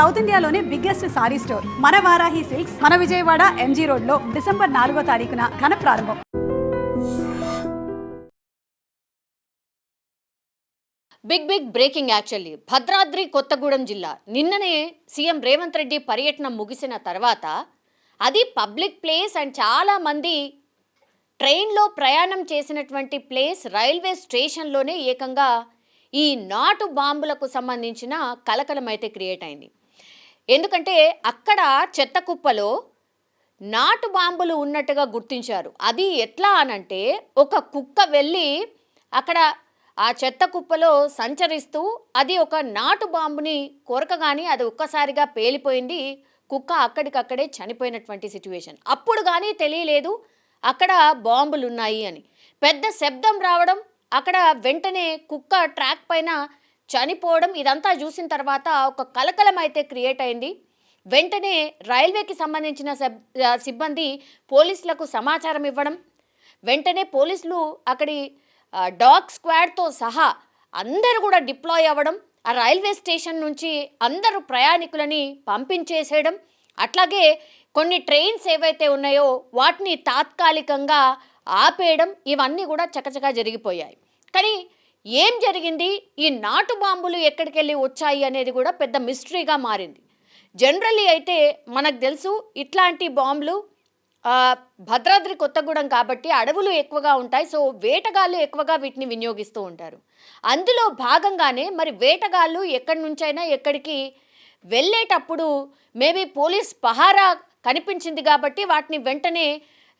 South ఇండియాలోనే biggest sorry store. మన Varahi silks మన విజయవాడ ఎంజీ రోడ్లో డిసెంబర్ నాలుగో తారీఖున ఘన ప్రారంభం. Big big breaking actually. Bhadradri Kothagudem జిల్లా. నిన్ననే సీఎం రేవంత్ రెడ్డి పర్యటన ముగిసిన తర్వాత అది పబ్లిక్ ప్లేస్ అండ్ చాలామంది ట్రైన్లో ప్రయాణం చేసినటువంటి ప్లేస్ రైల్వే స్టేషన్లోనే ఏకంగా ఈ నాటు బాంబులకు సంబంధించిన కలకలం అయితే క్రియేట్ అయింది. ఎందుకంటే అక్కడ చెత్త కుప్పలో నాటు బాంబులు ఉన్నట్టుగా గుర్తించారు. అది ఎట్లా అనంటే ఒక కుక్క వెళ్ళి అక్కడ ఆ చెత్త కుప్పలో సంచరిస్తూ అది ఒక నాటు బాంబుని కొరకగాని అది ఒక్కసారిగా పేలిపోయింది. కుక్క అక్కడికక్కడే చనిపోయినటువంటి సిచ్యువేషన్. అప్పుడు కానీ తెలియలేదు అక్కడ బాంబులు ఉన్నాయి అని. పెద్ద శబ్దం రావడం అక్కడ వెంటనే కుక్క ట్రాక్ పైన చనిపోవడం ఇదంతా చూసిన తర్వాత ఒక కలకలం అయితే క్రియేట్ అయింది. వెంటనే రైల్వేకి సంబంధించిన సబ్- సిబ్బంది పోలీసులకు సమాచారం ఇవ్వడం. వెంటనే పోలీసులు అక్కడి డాగ్ స్క్వాడ్తో సహా అందరూ కూడా డిప్లాయ్ అవ్వడం ఆ రైల్వే స్టేషన్ నుంచి అందరూ ప్రయాణికులని పంపించేసేయడం. అట్లాగే కొన్ని ట్రైన్స్ ఏవైతే ఉన్నాయో వాటిని తాత్కాలికంగా ఆపేయడం ఇవన్నీ కూడా చకచకా జరిగిపోయాయి. కానీ ఏం జరిగింది? ఈ నాటు బాంబులు ఎక్కడికెళ్ళి వచ్చాయి అనేది కూడా పెద్ద మిస్టరీగా మారింది. జనరల్లీ అయితే మనకు తెలుసు ఇట్లాంటి బాంబులు భద్రాద్రి కొత్తగూడెం కాబట్టి అడవులు ఎక్కువగా ఉంటాయి. సో వేటగాళ్ళు ఎక్కువగా వీటిని వినియోగిస్తూ ఉంటారు. అందులో భాగంగానే మరి వేటగాళ్ళు ఎక్కడి నుంచైనా ఎక్కడికి వెళ్ళేటప్పుడు మేబీ పోలీస్ పహారా కనిపించింది కాబట్టి వాటిని వెంటనే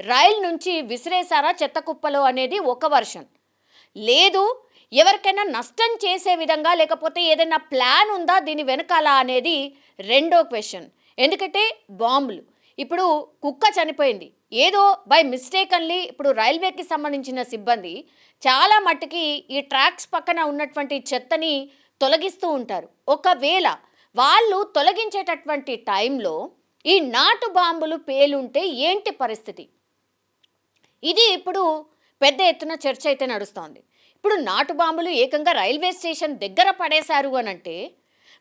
రైలు నుంచి విసిరేశారా చెత్త కుప్పలో అనేది ఒక వర్షన్ లేదు ఎవరికైనా నష్టం చేసే విధంగా లేకపోతే ఏదైనా ప్లాన్ ఉందా దీని వెనకాల అనేది రెండో క్వశ్చన్. ఎందుకంటే బాంబులు. ఇప్పుడు కుక్క చనిపోయింది. ఏదో బై మిస్టేక్ అన్లీ ఇప్పుడు రైల్వేకి సంబంధించిన సిబ్బంది చాలా మట్టుకి ఈ ట్రాక్స్ పక్కన ఉన్నటువంటి చెత్తని తొలగిస్తూ ఉంటారు. ఒకవేళ వాళ్ళు తొలగించేటటువంటి టైంలో ఈ నాటు బాంబులు పేలుంటే ఏంటి పరిస్థితి? ఇది ఇప్పుడు పెద్ద ఎత్తున చర్చ అయితే నడుస్తోంది. ఇప్పుడు నాటు బాంబులు ఏకంగా రైల్వే స్టేషన్ దగ్గర పడేశారు అని అంటే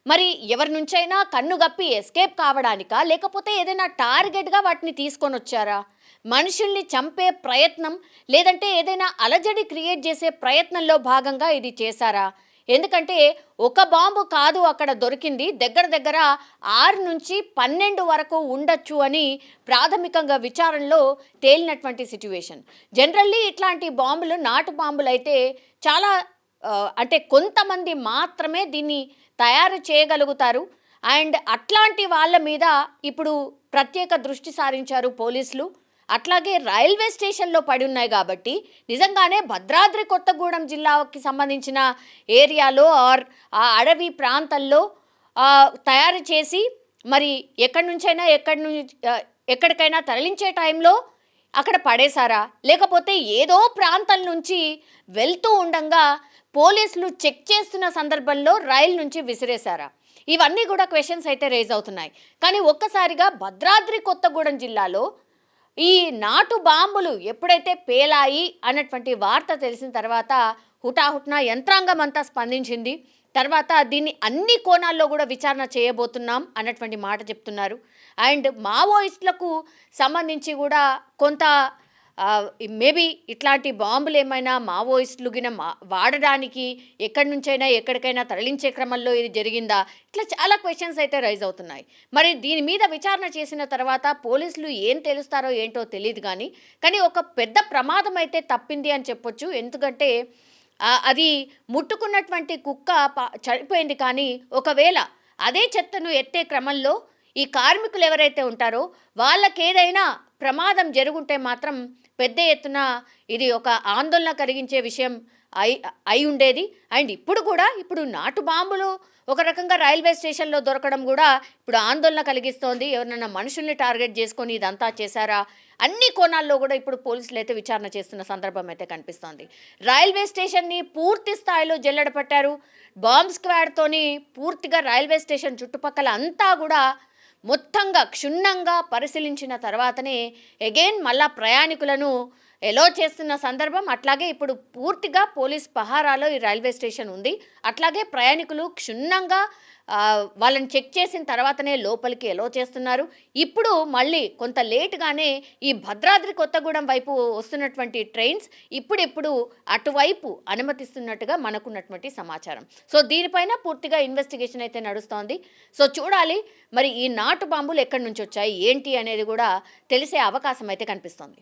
మరి ఎవరి నుంచైనా కన్ను గప్పి ఎస్కేప్ కావడానికా? లేకపోతే ఏదైనా టార్గెట్గా వాటిని తీసుకొని వచ్చారా? మనుషుల్ని చంపే ప్రయత్నం లేదంటే ఏదైనా అలజడి క్రియేట్ చేసే ప్రయత్నంలో భాగంగా ఇది చేశారా? ఎందుకంటే ఒక బాంబు కాదు అక్కడ దొరికింది. దగ్గర దగ్గర ఆరు నుంచి పన్నెండు వరకు ఉండొచ్చు అని ప్రాథమికంగా విచారణలో తేలినటువంటి సిచ్యువేషన్ జనరల్లీ ఇట్లాంటి బాంబులు నాటు బాంబులు అయితే చాలా అంటే కొంతమంది మాత్రమే దీన్ని తయారు చేయగలుగుతారు. అండ్ అట్లాంటి వాళ్ళ మీద ఇప్పుడు ప్రత్యేక దృష్టి సారించారు పోలీసులు. అట్లాగే రైల్వే స్టేషన్లో పడి ఉన్నాయి కాబట్టి నిజంగానే భద్రాద్రి కొత్తగూడెం జిల్లాకి సంబంధించిన ఏరియాలో ఆర్ ఆ అడవి ప్రాంతాల్లో తయారు చేసి మరి ఎక్కడి నుంచైనా ఎక్కడి నుంచి ఎక్కడికైనా తరలించే టైంలో అక్కడ పడేశారా? లేకపోతే ఏదో ప్రాంతం నుంచి వెళ్తూ ఉండంగా పోలీసులు చెక్ చేస్తున్న సందర్భంలో రైలు నుంచి విసిరేశారా? ఇవన్నీ కూడా క్వశ్చన్స్ అయితే రేజ్ అవుతున్నాయి. కానీ ఒక్కసారిగా భద్రాద్రి కొత్తగూడెం జిల్లాలో ఈ నాటు బాంబులు ఎప్పుడైతే పేలాయి అన్నటువంటి వార్త తెలిసిన తర్వాత హుటాహుట్న యంత్రాంగం అంతా స్పందించింది. తర్వాత దీన్ని అన్ని కోణాల్లో కూడా విచారణ చేయబోతున్నాం అన్నటువంటి మాట చెప్తున్నారు. అండ్ మావోయిస్టులకు సంబంధించి కూడా కొంత మేబీ ఇట్లాంటి బాంబులు ఏమైనా మావోయిస్టులు గిన మా వాడడానికి ఎక్కడి నుంచైనా ఎక్కడికైనా తరలించే క్రమంలో ఇది జరిగిందా? ఇట్లా చాలా క్వశ్చన్స్ అయితే రైజ్ అవుతున్నాయి. మరి దీని మీద విచారణ చేసిన తర్వాత పోలీసులు ఏం తెలుస్తారో ఏంటో తెలియదు కానీ కానీ ఒక పెద్ద ప్రమాదం అయితే తప్పింది అని చెప్పొచ్చు. ఎందుకంటే అది ముట్టుకున్నటువంటి కుక్క చనిపోయింది కానీ ఒకవేళ అదే చెత్తను ఎత్తే క్రమంలో ఈ కార్మికులు ఎవరైతే ఉంటారో వాళ్ళకేదైనా ప్రమాదం జరుగుంటే మాత్రం పెద్ద ఎత్తున ఇది ఒక ఆందోళన కలిగించే విషయం అయి అయి ఉండేది. అండ్ ఇప్పుడు కూడా ఇప్పుడు నాటు బాంబులు ఒక రకంగా రైల్వే స్టేషన్లో దొరకడం కూడా ఇప్పుడు ఆందోళన కలిగిస్తోంది. ఎవరినైనా మనుషుల్ని టార్గెట్ చేసుకొని ఇదంతా చేశారా? అన్ని కోణాల్లో కూడా ఇప్పుడు పోలీసులు అయితే విచారణ చేస్తున్న సందర్భం అయితే కనిపిస్తోంది. రైల్వే స్టేషన్ని పూర్తి స్థాయిలో జల్లెడ పట్టారు. బాంబ్ స్క్వాడ్తోని పూర్తిగా రైల్వే స్టేషన్ చుట్టుపక్కల అంతా కూడా మొత్తంగా క్షుణ్ణంగా పరిశీలించిన తర్వాతనే ఎగైన్ మళ్ళా ప్రయాణికులను ఎలో చేస్తున్న సందర్భం అట్లాగే ఇప్పుడు పూర్తిగా పోలీస్ పహారాలో ఈ రైల్వే స్టేషన్ ఉంది. అట్లాగే ప్రయాణికులు క్షుణ్ణంగా వాళ్ళని చెక్ చేసిన తర్వాతనే లోపలికి ఎలో చేస్తున్నారు. ఇప్పుడు మళ్ళీ కొంత లేటుగానే ఈ భద్రాద్రి కొత్తగూడెం వైపు వస్తున్నటువంటి ట్రైన్స్ ఇప్పుడిప్పుడు అటువైపు అనుమతిస్తున్నట్టుగా మనకున్నటువంటి సమాచారం. సో దీనిపైన పూర్తిగా ఇన్వెస్టిగేషన్ అయితే నడుస్తోంది. సో చూడాలి మరి ఈ నాటు బాంబులు ఎక్కడి నుంచి వచ్చాయి? ఏంటి అనేది కూడా తెలిసే అవకాశం అయితే కనిపిస్తోంది.